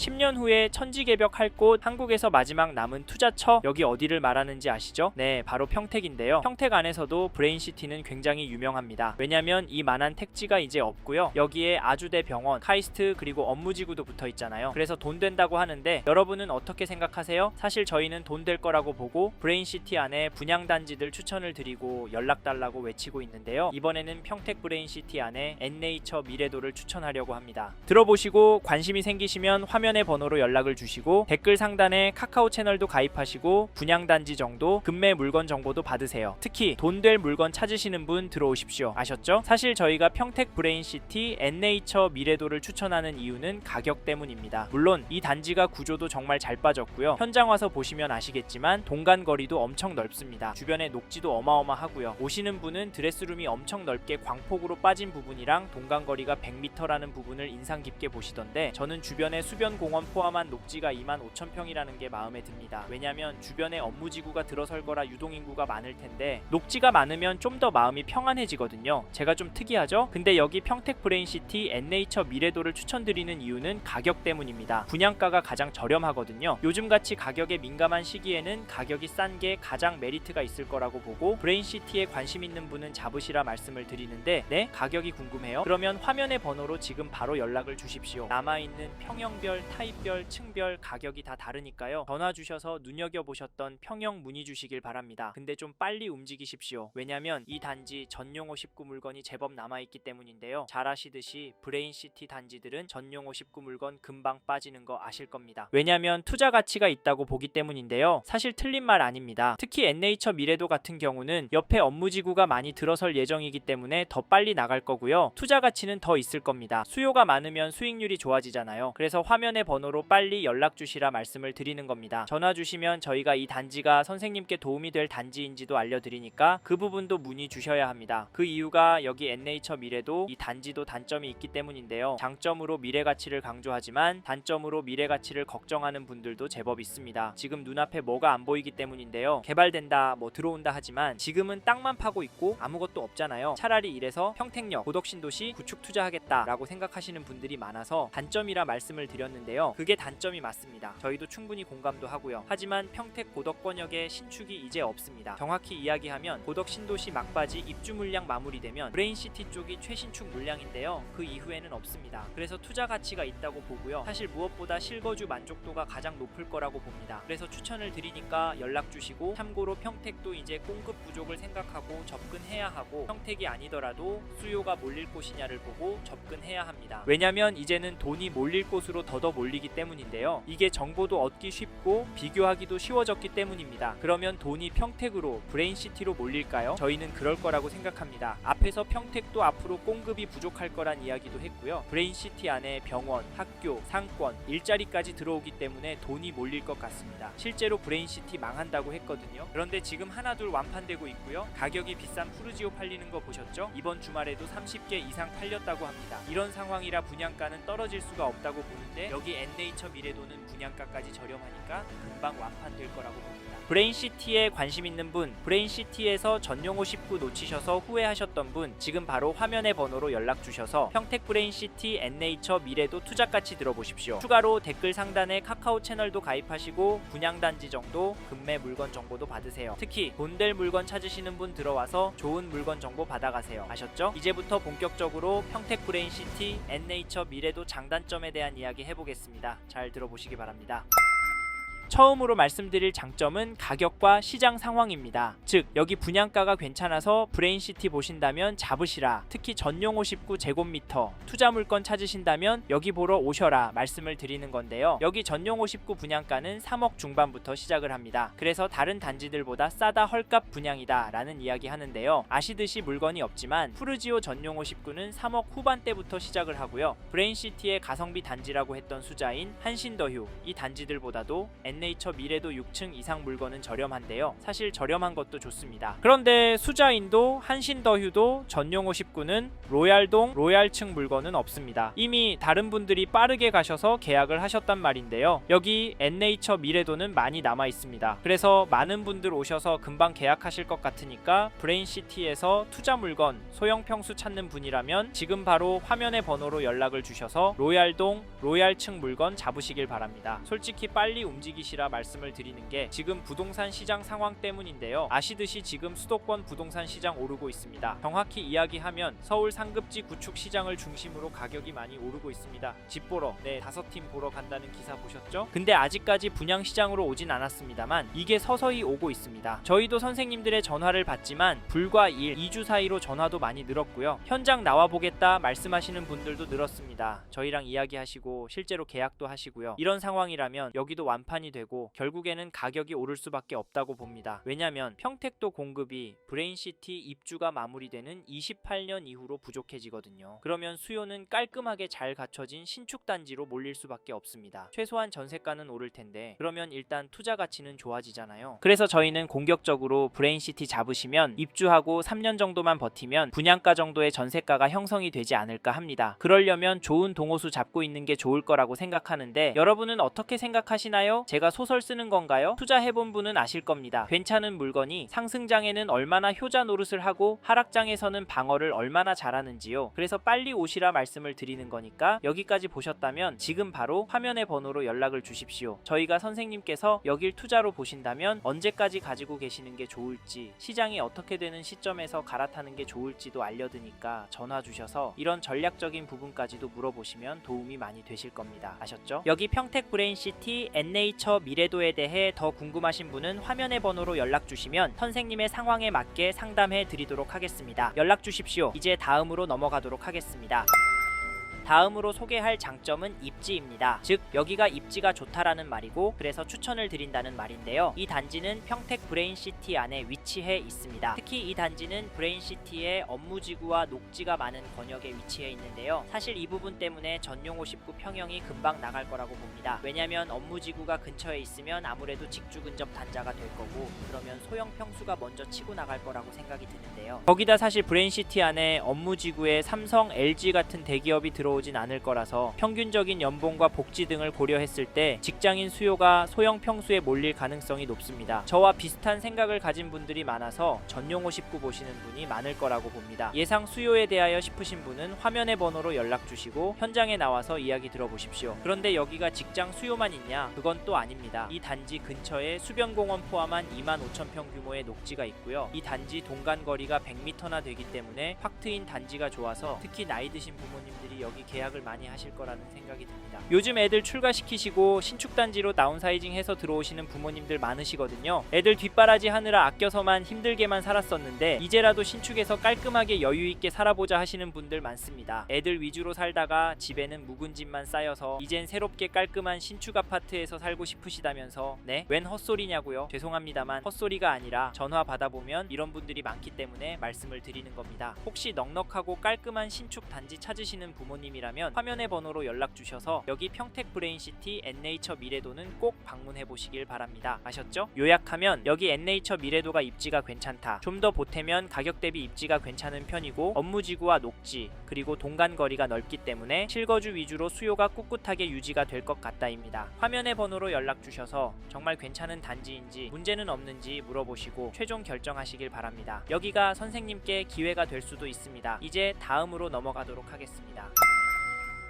10년 후에 천지개벽 할 곳 한국에서 마지막 남은 투자처 여기 어디를 말하는지 아시죠? 네, 바로 평택인데요. 평택 안에서도 브레인시티는 굉장히 유명합니다. 왜냐면 이 만한 택지가 이제 없고요. 여기에 아주대 병원, 카이스트 그리고 업무지구도 붙어 있잖아요. 그래서 돈 된다고 하는데 여러분은 어떻게 생각하세요? 사실 저희는 돈 될 거라고 보고 브레인시티 안에 분양 단지들 추천을 드리고 연락 달라고 외치고 있는데요. 이번에는 평택 브레인시티 안에 엔네이처 미래도를 추천하려고 합니다. 들어보시고 관심이 생기시면 화면 의 번호로 연락을 주시고 댓글 상단에 카카오 채널도 가입하시고 분양 단지 정도, 금매 물건 정보도 받으세요. 특히 돈 될 물건 찾으시는 분 들어오십시오. 아셨죠? 사실 저희가 평택 브레인시티 엔네이처 미래도를 추천하는 이유는 가격 때문입니다. 물론 이 단지가 구조도 정말 잘 빠졌고요. 현장 와서 보시면 아시겠지만 동간 거리도 엄청 넓습니다. 주변에 녹지도 어마어마하고요. 오시는 분은 드레스룸이 엄청 넓게 광폭으로 빠진 부분이랑 동간 거리가 100m라는 부분을 인상 깊게 보시던데 저는 주변에 수변 공원 포함한 녹지가 2만 5천 평이라는 게 마음에 듭니다. 왜냐면 주변에 업무지구가 들어설 거라 유동인구가 많을 텐데 녹지가 많으면 좀 더 마음이 평안해지거든요. 제가 좀 특이하죠? 근데 여기 평택 브레인시티 엔네이처 미래도를 추천드리는 이유는 가격 때문입니다. 분양가가 가장 저렴하거든요. 요즘같이 가격에 민감한 시기에는 가격이 싼 게 가장 메리트가 있을 거라고 보고 브레인시티에 관심 있는 분은 잡으시라 말씀을 드리는데 네? 가격이 궁금해요? 그러면 화면의 번호로 지금 바로 연락을 주십시오. 남아있는 평형별, 타입별, 층별 가격이 다 다르니까요. 전화 주셔서 눈여겨보셨던 평형 문의 주시길 바랍니다. 근데 좀 빨리 움직이십시오. 왜냐면 이 단지 전용 59 물건이 제법 남아있기 때문인데요. 잘 아시듯이 브레인시티 단지들은 전용 59 물건 금방 빠지는 거 아실 겁니다. 왜냐면 투자 가치가 있다고 보기 때문인데요. 사실 틀린 말 아닙니다. 특히 엔네이처 미래도 같은 경우는 옆에 업무지구가 많이 들어설 예정이기 때문에 더 빨리 나갈 거고요. 투자 가치는 더 있을 겁니다. 수요가 많으면 수익률이 좋아지잖아요. 그래서 화면 의 번호로 빨리 연락 주시라 말씀을 드리는 겁니다. 전화 주시면 저희가 이 단지가 선생님께 도움이 될 단지인지도 알려드리니까 그 부분도 문의 주셔야 합니다. 그 이유가 여기 엔네이처 미래도 이 단지도 단점이 있기 때문인데요. 장점으로 미래 가치를 강조하지만 단점으로 미래 가치를 걱정하는 분들도 제법 있습니다. 지금 눈앞에 뭐가 안 보이기 때문인데요. 개발된다, 뭐 들어온다 하지만 지금은 땅만 파고 있고 아무것도 없잖아요. 차라리 이래서 평택역, 고덕신도시 구축 투자하겠다라고 생각하시는 분들이 많아서 단점이라 말씀을 드렸는데 요. 그게 단점이 맞습니다. 저희도 충분히 공감도 하고요. 하지만 평택 고덕권역의 신축이 이제 없습니다. 정확히 이야기하면 고덕 신도시 막바지 입주 물량 마무리되면 브레인시티 쪽이 최신축 물량인데요. 그 이후에는 없습니다. 그래서 투자 가치가 있다고 보고요. 사실 무엇보다 실거주 만족도가 가장 높을 거라고 봅니다. 그래서 추천을 드리니까 연락 주시고 참고로 평택도 이제 공급 부족을 생각하고 접근해야 하고 평택이 아니더라도 수요가 몰릴 곳이냐를 보고 접근해야 합니다. 왜냐면 이제는 돈이 몰릴 곳으로 더더 몰리기 때문인데요. 이게 정보도 얻기 쉽고 비교하기도 쉬워졌기 때문입니다. 그러면 돈이 평택으로 브레인시티로 몰릴까요? 저희는 그럴 거라고 생각합니다. 앞에서 평택도 앞으로 공급이 부족할 거란 이야기도 했고요. 브레인시티 안에 병원, 학교, 상권, 일자리까지 들어오기 때문에 돈이 몰릴 것 같습니다. 실제로 브레인시티 망한다고 했거든요. 그런데 지금 하나둘 완판되고 있고요. 가격이 비싼 푸르지오 팔리는 거 보셨죠? 이번 주말에도 30개 이상 팔렸다고 합니다. 이런 상황이 라 분양가는 떨어질 수가 없다고 보는데 여기 엔네이처 미래도는 분양가까지 저렴하니까 금방 완판될 거라고 봅니다. 브레인시티에 관심 있는 분, 브레인시티에서 전용 59 놓치셔서 후회하셨던 분, 지금 바로 화면의 번호로 연락 주셔서 평택 브레인시티 엔네이처 미래도 투자 같이 들어보십시오. 추가로 댓글 상단에 카카오 채널도 가입하시고 분양 단지 정도, 금매 물건 정보도 받으세요. 특히 돈 될 물건 찾으시는 분 들어와서 좋은 물건 정보 받아가세요. 아셨죠? 이제부터 본격적으로 평택 브레인시티 엔네이처 미래도 장단점에 대한 이야기 해보겠습니다. 잘 들어보시기 바랍니다. 처음으로 말씀드릴 장점은 가격과 시장 상황입니다. 즉 여기 분양가가 괜찮아서 브레인시티 보신다면 잡으시라. 특히 전용 59 제곱미터 투자 물건 찾으신다면 여기 보러 오셔라 말씀을 드리는 건데요. 여기 전용 59 분양가는 3억 중반부터 시작을 합니다. 그래서 다른 단지들보다 싸다 헐값 분양이다 라는 이야기 하는데요. 아시듯이 물건이 없지만 푸르지오 전용 59는 3억 후반대부터 시작을 하고요. 브레인시티의 가성비 단지라고 했던 수자인 한신더휴 이 단지들보다도 네이처 미래도 6층 이상 물건은 저렴한데요. 사실 저렴한 것도 좋습니다. 그런데 수자인도 한신더휴도 전용 59는 로얄동 로얄층 물건은 없습니다. 이미 다른 분들이 빠르게 가셔서 계약을 하셨단 말인데요. 여기 N네이처 미래도는 많이 남아 있습니다. 그래서 많은 분들 오셔서 금방 계약하실 것 같으니까 브레인시티에서 투자 물건 소형 평수 찾는 분이라면 지금 바로 화면의 번호로 연락을 주셔서 로얄동 로얄층 물건 잡으시길 바랍니다. 솔직히 빨리 움직이시 라 말씀을 드리는 게 지금 부동산 시장 상황 때문인데요. 아시듯이 지금 수도권 부동산 시장 오르고 있습니다. 정확히 이야기하면 서울 상급지 구축 시장을 중심으로 가격이 많이 오르고 있습니다. 집 보러 네 다섯 팀 보러 간다는 기사 보셨죠? 근데 아직까지 분양 시장으로 오진 않았습니다만 이게 서서히 오고 있습니다. 저희도 선생님들의 전화를 받지만 불과 1, 2주 사이로 전화도 많이 늘었고요. 현장 나와 보겠다 말씀하시는 분들도 늘었습니다. 저희랑 이야기하시고 실제로 계약도 하시고요. 이런 상황이라면 여기도 완판이 되고 결국에는 가격이 오를 수밖에 없다고 봅니다. 왜냐면 평택도 공급이 브레인시티 입주가 마무리되는 28년 이후로 부족해지거든요. 그러면 수요는 깔끔하게 잘 갖춰진 신축 단지로 몰릴 수밖에 없습니다. 최소한 전세가는 오를 텐데 그러면 일단 투자 가치는 좋아지잖아요. 그래서 저희는 공격적으로 브레인시티 잡으시면 입주하고 3년 정도만 버티면 분양가 정도의 전세가가 형성이 되지 않을까 합니다. 그러려면 좋은 동호수 잡고 있는 게 좋을 거라고 생각하는데 여러분은 어떻게 생각하시나요? 제가 소설 쓰는 건가요? 투자해본 분은 아실 겁니다. 괜찮은 물건이 상승장에는 얼마나 효자 노릇을 하고 하락장에서는 방어를 얼마나 잘하는지요. 그래서 빨리 오시라 말씀을 드리는 거니까 여기까지 보셨다면 지금 바로 화면의 번호로 연락을 주십시오. 저희가 선생님께서 여길 투자로 보신다면 언제까지 가지고 계시는 게 좋을지 시장이 어떻게 되는 시점에서 갈아타는 게 좋을지도 알려드니까 전화 주셔서 이런 전략적인 부분까지도 물어보시면 도움이 많이 되실 겁니다. 아셨죠? 여기 평택 브레인 시티 N네이처 미래도에 대해 더 궁금하신 분은 화면의 번호로 연락 주시면 선생님의 상황에 맞게 상담해 드리도록 하겠습니다. 연락 주십시오. 이제 다음으로 넘어가도록 하겠습니다. 다음으로 소개할 장점은 입지입니다. 즉 여기가 입지가 좋다라는 말이고 그래서 추천을 드린다는 말인데요. 이 단지는 평택 브레인시티 안에 위치해 있습니다. 특히 이 단지는 브레인시티의 업무지구와 녹지가 많은 권역에 위치해 있는데요. 사실 이 부분 때문에 전용 59 평형이 금방 나갈 거라고 봅니다. 왜냐면 업무지구가 근처에 있으면 아무래도 직주 근접 단자가 될 거고 그러면 소형 평수가 먼저 치고 나갈 거라고 생각이 드는데요. 거기다 사실 브레인시티 안에 업무지구에 삼성, LG 같은 대기업이 들어 오진 않을 거라서 평균적인 연봉과 복지 등을 고려했을 때 직장인 수요가 소형 평수에 몰릴 가능성이 높습니다. 저와 비슷한 생각을 가진 분들이 많아서 전용 59 보시는 분이 많을 거라고 봅니다. 예상 수요에 대하여 싶으신 분은 화면의 번호로 연락 주시고 현장에 나와서 이야기 들어보십시오. 그런데 여기가 직장 수요만 있냐? 그건 또 아닙니다. 이 단지 근처에 수변공원 포함한 2만 5천 평 규모의 녹지가 있고요. 이 단지 동간 거리가 100m나 되기 때문에 확 트인 단지가 좋아서 특히 나이 드신 부모님들이 여기 계약을 많이 하실 거라는 생각이 듭니다. 요즘 애들 출가시키시고 신축 단지로 다운사이징 해서 들어오시는 부모님들 많으시거든요. 애들 뒷바라지 하느라 아껴서만 힘들게만 살았었는데 이제라도 신축에서 깔끔하게 여유 있게 살아보자 하시는 분들 많습니다. 애들 위주로 살다가 집에는 묵은 집만 쌓여서 이젠 새롭게 깔끔한 신축 아파트에서 살고 싶으시다면서 네? 웬 헛소리냐고요? 죄송합니다만 헛소리가 아니라 전화 받아보면 이런 분들이 많기 때문에 말씀을 드리는 겁니다. 혹시 넉넉하고 깔끔한 신축 단지 찾으시는 부모님이 라면 화면의 번호로 연락 주셔서 여기 평택 브레인시티 N네이처 미래도는 꼭 방문해 보시길 바랍니다. 아셨죠? 요약하면 여기 N네이처 미래도가 입지가 괜찮다. 좀 더 보태면 가격 대비 입지가 괜찮은 편이고 업무지구와 녹지 그리고 동간 거리가 넓기 때문에 실거주 위주로 수요가 꿋꿋하게 유지가 될 것 같다입니다. 화면의 번호로 연락 주셔서 정말 괜찮은 단지인지 문제는 없는지 물어보시고 최종 결정하시길 바랍니다. 여기가 선생님께 기회가 될 수도 있습니다. 이제 다음으로 넘어가도록 하겠습니다.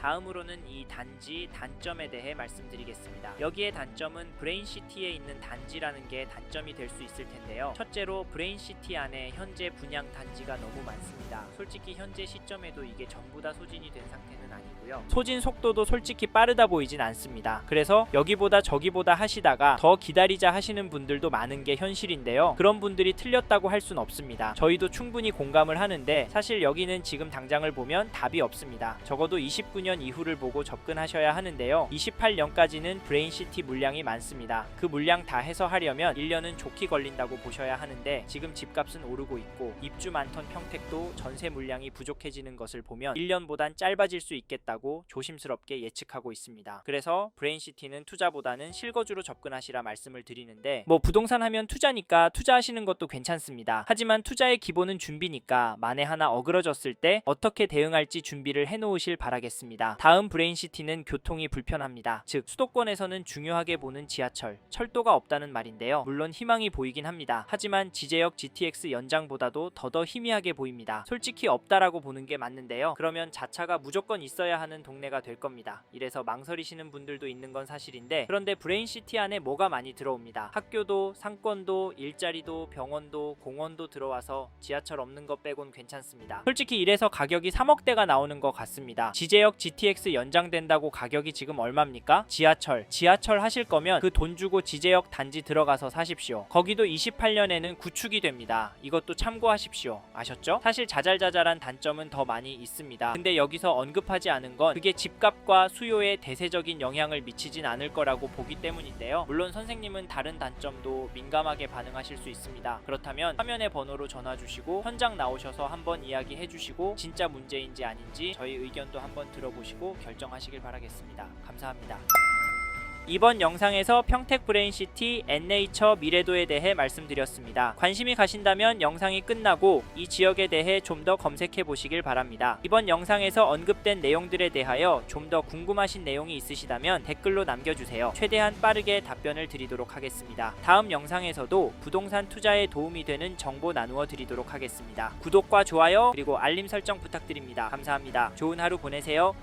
다음으로는 이 단지 단점에 대해 말씀드리겠습니다. 여기의 단점은 브레인시티에 있는 단지라는 게 단점이 될 수 있을 텐데요. 첫째로 브레인시티 안에 현재 분양 단지가 너무 많습니다. 솔직히 현재 시점에도 이게 전부 다 소진이 된 상태는 아니고요. 소진 속도도 솔직히 빠르다 보이진 않습니다. 그래서 여기보다 저기보다 하시다가 더 기다리자 하시는 분들도 많은 게 현실인데요. 그런 분들이 틀렸다고 할 순 없습니다. 저희도 충분히 공감을 하는데 사실 여기는 지금 당장을 보면 답이 없습니다. 적어도 29년 2020년 이후를 보고 접근하셔야 하는데요. 28년까지는 브레인시티 물량이 많습니다. 그 물량 다 해서 하려면 1년은 좋게 걸린다고 보셔야 하는데 지금 집값은 오르고 있고 입주 많던 평택도 전세 물량이 부족해지는 것을 보면 1년보단 짧아질 수 있겠다고 조심스럽게 예측하고 있습니다. 그래서 브레인시티는 투자보다는 실거주로 접근하시라 말씀을 드리는데 뭐 부동산 하면 투자니까 투자하시는 것도 괜찮습니다. 하지만 투자의 기본은 준비니까 만에 하나 어그러졌을 때 어떻게 대응할지 준비를 해놓으실 바라겠습니다. 다음 브레인시티는 교통이 불편합니다. 즉 수도권에서는 중요하게 보는 지하철, 철도가 없다는 말인데요. 물론 희망이 보이긴 합니다. 하지만 지제역 GTX 연장보다도 더더 희미하게 보입니다. 솔직히 없다라고 보는 게 맞는데요. 그러면 자차가 무조건 있 어야 하는 동네가 될 겁니다. 이래서 망설이시는 분들도 있는 건 사실인데 그런데 브레인시티 안에 뭐가 많이 들어옵니다. 학교도 상권도 일자리도 병원도 공원도 들어와서 지하철 없는 것 빼곤 괜찮습니다. 솔직히 이래서 가격이 3억대가 나오는 것 같습니다. 지제역 GTX 연장된다고 가격이 지금 얼마입니까? 지하철. 지하철 하실 거면 그 돈 주고 지제역 단지 들어가서 사십시오. 거기도 28년에는 구축이 됩니다. 이것도 참고하십시오. 아셨죠? 사실 자잘자잘한 단점은 더 많이 있습니다. 근데 여기서 언급 하지 않은 건 그게 집값과 수요에 대세적인 영향을 미치진 않을 거라고 보기 때문인데요. 물론 선생님은 다른 단점도 민감하게 반응하실 수 있습니다. 그렇다면 화면의 번호로 전화 주시고 현장 나오셔서 한번 이야기해 주시고 진짜 문제인지 아닌지 저희 의견도 한번 들어보시고 결정하시길 바라겠습니다. 감사합니다. 이번 영상에서 평택 브레인시티 엔네이처 미래도에 대해 말씀드렸습니다. 관심이 가신다면 영상이 끝나고 이 지역에 대해 좀 더 검색해 보시길 바랍니다. 이번 영상에서 언급된 내용들에 대하여 좀 더 궁금하신 내용이 있으시다면 댓글로 남겨주세요. 최대한 빠르게 답변을 드리도록 하겠습니다. 다음 영상에서도 부동산 투자에 도움이 되는 정보 나누어 드리도록 하겠습니다. 구독과 좋아요 그리고 알림 설정 부탁드립니다. 감사합니다. 좋은 하루 보내세요.